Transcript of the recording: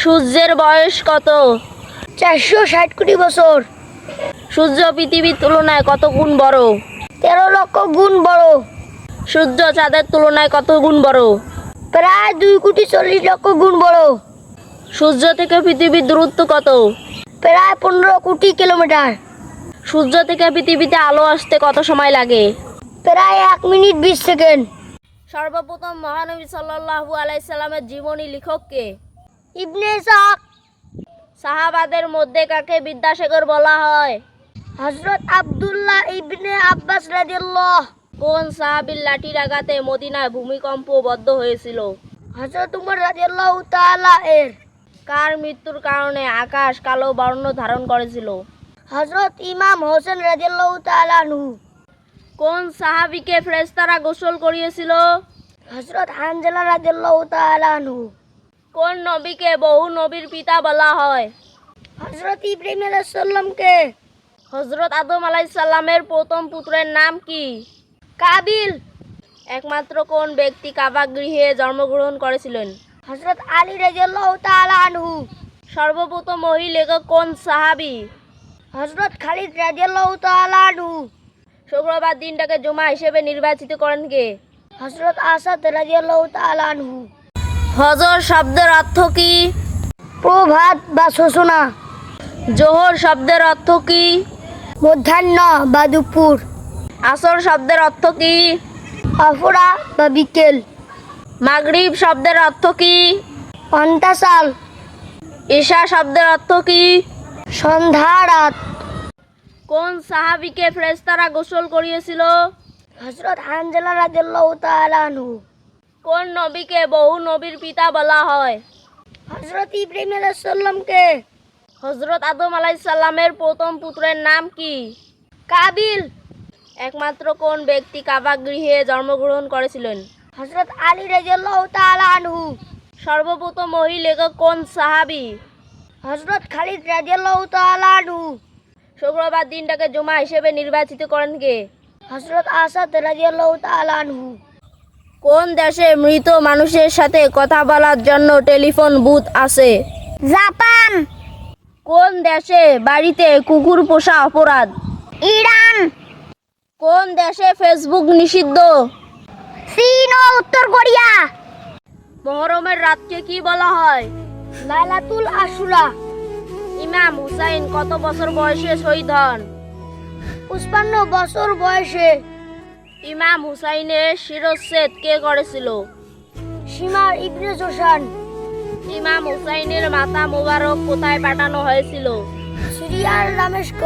সূর্যের বয়স কত? চারশো ষাট কোটি বছর। সূর্য পৃথিবীর তুলনায় কত গুণ বড়? তেরো লক্ষ গুণ বড়। সূর্য চাঁদের তুলনায় কত গুণ বড়? প্রায় দুই কোটি চল্লিশ লক্ষ গুণ বড়। সূর্য থেকে পৃথিবীর দূরত্ব কত? প্রায় পনেরো কোটি কিলোমিটার। সূর্য থেকে পৃথিবীতে আলো আসতে কত সময় লাগে? প্রায় এক মিনিট বিশ সেকেন্ড। সর্বপ্রথম মহানবী সাল্লাল্লাহু আলাইসাল্লামের জীবনী লেখককে ইবনে ইসাক সাহাবাদের মধ্যে কাকে বিদ্যাসাগর বলা হয়? হজরত আব্দুল্লাহ ইবনে আব্বাস রাদিয়াল্লাহ কোন সাহাবীর লাঠির আঘাতে মদিনায় ভূমিকম্প বদ্ধ হয়েছিল? হজরত উমর রাদিয়াল্লাহু তাআলা এর। কার মৃত্যুর কারণে আকাশ কালো বর্ণ ধারণ করেছিল? হজরত ইমাম হোসেন রাদিয়াল্লাহু তাআলা আনহু। কোন সাহাবীকে ফেরেশতারা গোসল করিয়েছিল? হজরত হানজালা রাদিয়াল্লাহু তাআলা আনহু। কোন নবীকে বহু নবীর পিতা বলা হয়? হজরত ইব্রাহিম আলাইহিস সালামকে হজরত আদম আলাইসাল্লামের প্রথম পুত্রের নাম কি? কাবিল। একমাত্র কোন ব্যক্তি কাবা গৃহে জন্মগ্রহণ করেছিলেন? হজরত আলী রাদিয়াল্লাহু তাআলা আনহু। সর্বপ্রথম মহি লেখক কোন সাহাবি? হজরত খালিদ তাআলা আনহু। শুক্রবার দিনটাকে জমা হিসেবে নির্বাচিত করেন কে? হজরত আসাদ রাদিয়াল্লাহু তাআলা আনহু। হজর শব্দের অর্থ কি? প্রভাত বা শোষণা। জোহর শব্দের অর্থ কি? মধ্যাহ্ন বা দুপুর। আসর শব্দের অর্থ কি? অপরা বা বিকেল। মাগরিব শব্দের অর্থ কি? অন্তাসাল। ঈশা শব্দের অর্থ কি? সন্ধ্যা রাত। কোন সাহাবীকে ফেরেশতারা গোসল করিয়েছিল? হজরত হানজালা আনহু। কোন নবীকে বহু নবীর পিতা বলা হয়? হজরত ইব্রাহিম আলাইহিস সালামকে হজরত আদম আলাইসাল্লামের প্রথম পুত্রের নাম কি? কাবিল। একমাত্র কোন ব্যক্তি কাবা গৃহে জন্মগ্রহণ করেছিলেন? হজরত আলী রাদিয়াল্লাহু তাআলা আনহু। সর্বপ্রথম মহি লেখক কোন সাহাবি? হজরত খালিদ তাআলা আনহু। শুক্রবার দিনটাকে জমা হিসেবে নির্বাচিত করেন কে? হজরত আসাদ রাদিয়াল্লাহু তাআলা আনহু। কোন দেশে মৃত মানুষের সাথে কথা বলার জন্য টেলিফোন বুথ আছে? জাপান। কোন দেশে বাড়িতে কুকুর পোষা অপরাধ? ইরান। কোন দেশে ফেসবুক নিষিদ্ধ? চীন ও উত্তর কোরিয়া। মহরমের রাতকে কি বলা হয়? লাইলাতুল আশুরা। ইমাম হুসাইন কত বছর বয়সে শহীদ হন? পঁচপান্ন বছর বয়সে। ইমাম হুসাইনের শিরচ্ছেদ কে করেছিল? সীমার ইবনে জোশান। ইমাম হুসাইনের মাতা মোবারক কোথায় পাঠানো হয়েছিল? সিরিয়ার দামেস্ক।